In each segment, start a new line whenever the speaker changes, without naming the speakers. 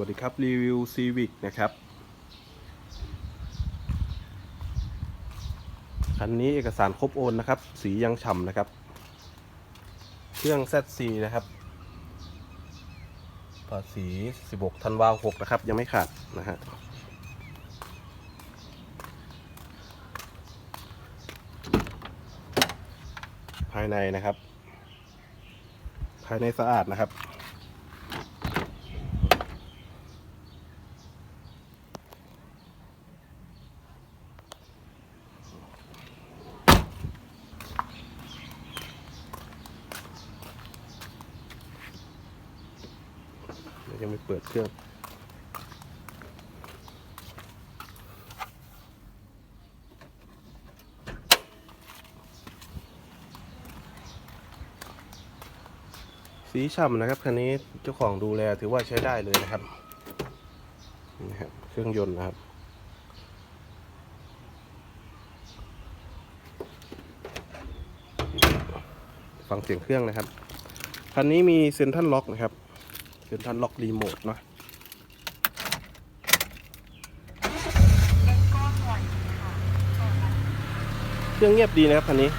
วัสดีครับ รีวิวซีวิกนะครับ คันนี้เอกสารครบโอนนะครับ สียังฉ่ำนะครับ เครื่อง ZC นะครับภาษี 16ธันวา6นะครับ ยังไม่ขาดนะฮะภายในนะครับ ภายในสะอาดนะครับ ยังไม่เปิดเครื่องสีฉ่ำนะครับคันนี้เจ้าของดูแลถือว่าใช้ได้เลยนะครับนี่ครับ เครื่องยนต์นะครับ ฟังเสียงเครื่องนะครับคันนี้มีเซ็นทรัลล็อกนะครับ เป็นท่านล็อกรีโมทเนาะเครื่องเงียบดีนะครับคันนี้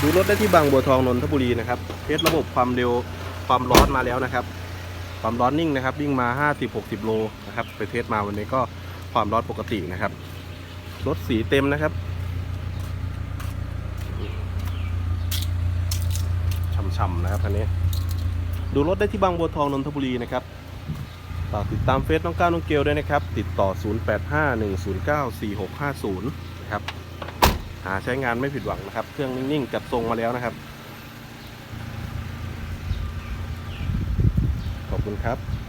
ดู รถได้ที่บางบัวทองนนทบุรีนะครับเทสระบบความเร็วความร้อนมาแล้วนะครับ ความร้อนนิ่งนะครับวิ่งมา 50-60 โลนะครับไปเทสมาวันนี้ก็ความร้อนปกตินะครับรถสีเต็มนะครับช่ำๆนะครับคันนี้ ดูรถได้ที่บางบัวทองนนทบุรีนะครับฝากติดตามเฟซน้องก้าวน้องเกลด้วยนะครับ ติดต่อ 0851094650 นะครับ หาใช้งานไม่ผิดหวังนะครับ เครื่องนิ่งๆจับทรงมาแล้วนะครับ ขอบคุณครับ